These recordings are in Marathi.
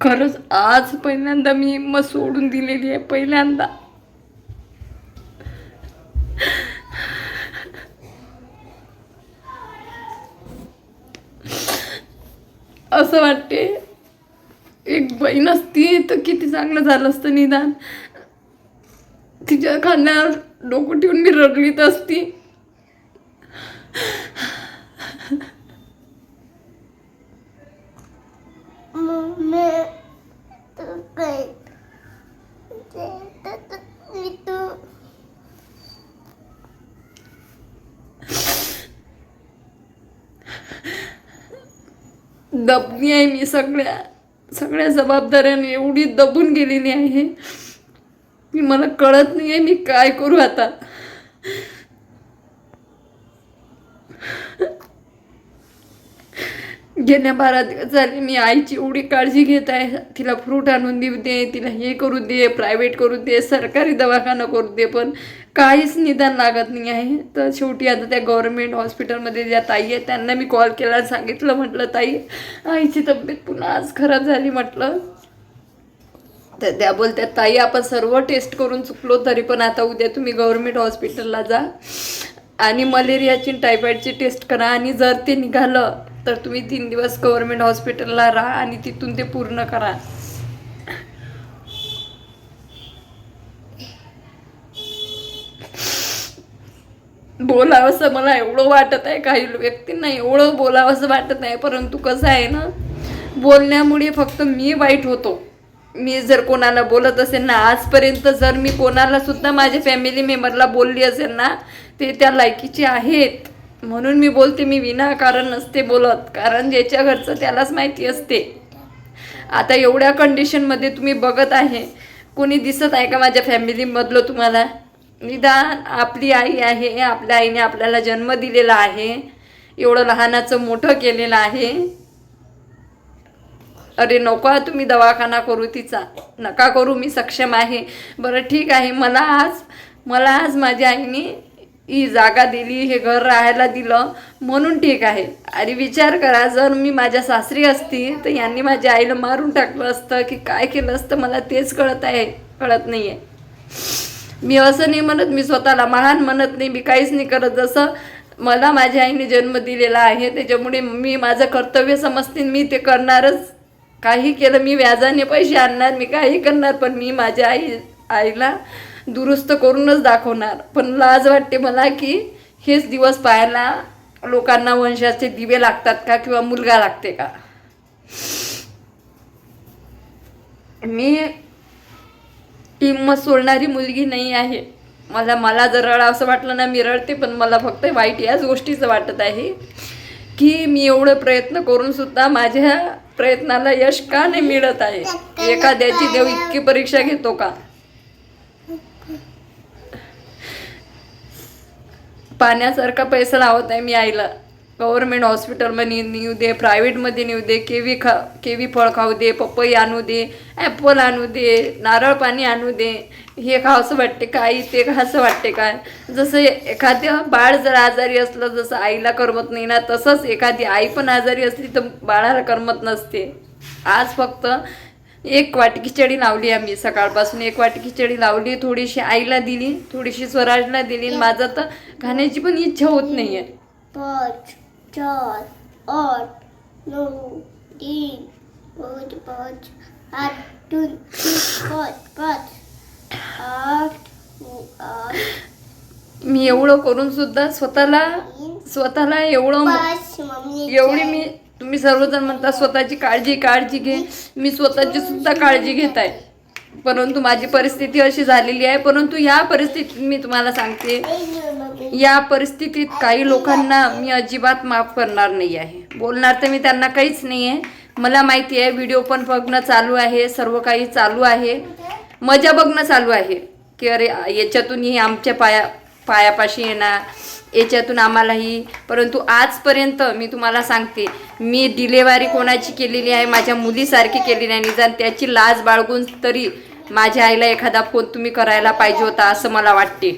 खरंच आज पहिल्यांदा मी मग सोडून दिलेली आहे पहिल्यांदा. असं वाटते एक बहीण असती तर किती चांगलं झालं असतं निदान. तिच्या खांद्यावर डोकं ठेवून मी रडलीत असती. दबली आहे मी सगळ्या सगळ्या जबाबदाऱ्याने एवढी दबून गेलेली आहे. की मला कळत नाही आहे मी काय करू आता. गेल्या बारा दिवस झाले मी आईची एवढी काळजी घेत आहे. तिला फ्रूट आणून देऊ दे तिला हे करू दे प्रायव्हेट करू दे सरकारी दवाखाना करू दे पण काहीच निदान लागत नाही आहे. तर शेवटी आता त्या गव्हर्मेंट हॉस्पिटलमध्ये ज्या ताई आहेत त्यांना मी कॉल केला सांगितलं म्हटलं ताई आईची तब्येत पुन्हा आज खराब झाली म्हटलं. तर त्या बोलतात ताई आपण सर्व टेस्ट करून चुकलो तरी पण आता उद्या तुम्ही गव्हर्मेंट हॉस्पिटलला जा आणि मलेरियाची टायफॉईडची टेस्ट करा आणि जर ते निघालं तर तुम्ही तीन दिवस गव्हर्मेंट हॉस्पिटलला राहा आणि तिथून ते पूर्ण करा. बोलावंसं मला एवढं वाटत आहे. काही व्यक्तींना एवढं बोलावंसं वाटत आहे परंतु कसं आहे ना बोलण्यामुळे फक्त मी वाईट होतो. मी जर कोणाला बोलत असेल ना आजपर्यंत जर मी कोणाला सुद्धा माझ्या फॅमिली मेंबरला बोलली असेल ना ते त्या लायकीचे आहेत. म्हणून मी बोलते मी विनाकारण नसते बोलत. कारण ज्याच्या घरचं त्यालाच माहिती असते. आता एवढ्या कंडिशनमध्ये तुम्ही बघत आहे. कोणी दिसत आहे का माझ्या फॅमिलीमधलं तुम्हाला? निदान आपली आई आहे आपल्या आईने आपल्याला जन्म दिलेला आहे एवढं लहानाचं मोठं केलेलं आहे. अरे नको तुम्ही दवाखाना करू तिचा नका करू मी सक्षम आहे. बरं ठीक आहे मला आज मला आज माझ्या आईने ही जागा दिली हे घर राहायला दिलं म्हणून ठीक आहे. आणि विचार करा जर मी माझ्या सासरी असती तर यांनी माझ्या आईला मारून टाकलं असतं की काय केलं असतं मला तेच कळत आहे कळत नाही आहे मी असं नाही म्हणत मी स्वतःला महान म्हणत नाही मी काहीच नाही करत. जसं मला माझ्या आईने जन्म दिलेला आहे त्याच्यामुळे मी माझं कर्तव्य समजते मी ते करणारच. काही केलं मी व्याजाने पैसे आणणार मी काही करणार पण मी माझ्या आई आईला दुरुस्त करूनच दाखवणार. पण लाज वाटते मला की हेच दिवस पाहायला लोकांना वंशाचे दिवे लागतात का किंवा मुलगा लागते का? मी हिंमत सोडणारी मुलगी नाही आहे. मला मला जर रडा असं वाटलं ना मी रडते पण मला फक्त वाईट याच गोष्टीचं वाटत आहे की मी एवढं प्रयत्न करून सुद्धा माझ्या प्रयत्नाला यश का नाही मिळत आहे? एखाद्याची देव इतकी परीक्षा घेतो का? पाण्यासारखा पैसा लावत आहे मी आईला. गव्हर्मेंट हॉस्पिटलमध्ये नेऊ दे प्रायव्हेटमध्ये नेऊ दे केवी खा केवी फळ खाऊ दे पपई आणू दे ॲपल आणू दे नारळ पाणी आणू दे हे खावंसं वाटते काय ते खावंसं वाटते काय? जसं एखादं बाळ जर आजारी असलं जसं आईला करमत नाही ना तसंच एखादी आई पण आजारी असली तर बाळाला करमत नसते. आज फक्त एक वाटी खिचडी लावली आम्ही सकाळपासून एक वाटी खिचडी लावली थोडीशी आईला दिली थोडीशी स्वराजला दिली माझं तर खाण्याची पण इच्छा होत नाही आहे पाच. चार आठ नऊ तीन पाच पाच आठ दोन तीन पाच पाच आठ आठ मी एवढं करून सुद्धा स्वतःला स्वतःला एवढं पाच मम्मी एवढी मी तुम्ही सर्वजण म्हणता स्वतःची काळजी काळजी घे. मी स्वतःची सुद्धा काळजी घेत आहे. परंतु माझी परिस्थिती अशी झालेली आहे. परंतु या परिस्थितीत मी तुम्हाला सांगते. या परिस्थितीत काही लोकांना मी अजिबात माफ करणार नाही आहे. बोलणार तर मी त्यांना काहीच नाही आहे. मला माहिती आहे व्हिडिओ पण बघणं चालू आहे सर्व काही चालू आहे. मजा बघणं चालू आहे की अरे याच्यातून ही आमच्या पाया पायापाशी येणार याच्यातून आम्हालाही परंतु आजपर्यंत मी तुम्हाला सांगते मी डिलेवरी कोणाची केलेली आहे माझ्या मुलीसारखी केलेली आहे निदान त्याची लाज बाळगून तरी माझ्या आईला एखादा फोन तुम्ही करायला पाहिजे होता असं मला वाटते.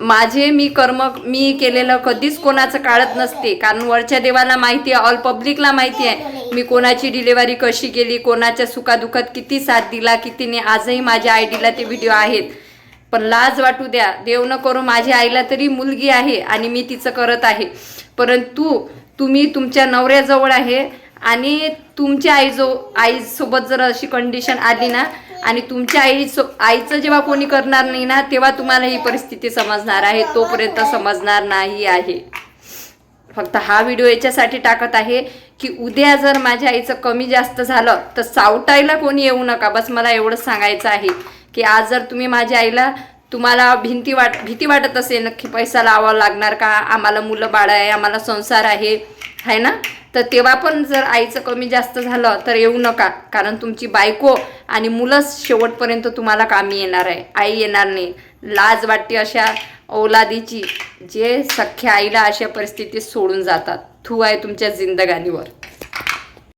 माझे मी कर्म मी केलेलं कधीच कोणाचं काढत नसते. कारण वरच्या देवाला माहिती आहे ऑल पब्लिकला माहिती आहे. मी कोणाची डिलेवरी कशी केली कोणाच्या सुखादुखात किती साथ दिला कितीने आजही माझ्या आयडीला ते व्हिडिओ आहेत. पण लाज वाटू द्या देव न करू माझ्या आईला तरी मुलगी आहे आणि मी तिचं करत आहे. परंतु तुम्ही तुमच्या नवऱ्याजवळ आहे आणि तुमच्या आई जो आईसोबत जर अशी कंडिशन आली ना आणि तुमच्या आई सो आईचं जेव्हा कोणी करणार नाही ना तेव्हा तुम्हाला ही परिस्थिती समजणार आहे तोपर्यंत समजणार नाही आहे. फक्त हा व्हिडिओ याच्यासाठी टाकत आहे की उद्या जर माझ्या आईचं कमी जास्त झालं तर सावटायला कोणी येऊ नका. बस मला एवढंच सांगायचं आहे की आज जर तुम्ही माझ्या आईला तुम्हाला भिंती वाट भीती वाटत असेल नक्की पैसा लावावा लागणार का? आम्हाला मुलं बाळ आहे आम्हाला संसार आहे. आहे ना? तर तेव्हा पण जर आईचं कमी जास्त झालं तर येऊ नका. कारण तुमची बायको आणि मुलंच शेवटपर्यंत तुम्हाला कामी येणार आहे. आई येणार नाही. लाज वाटते अशा औलादीची जे सख्या आईला अशा परिस्थितीत सोडून जातात. थू आहे तुमच्या जिंदगानीवर.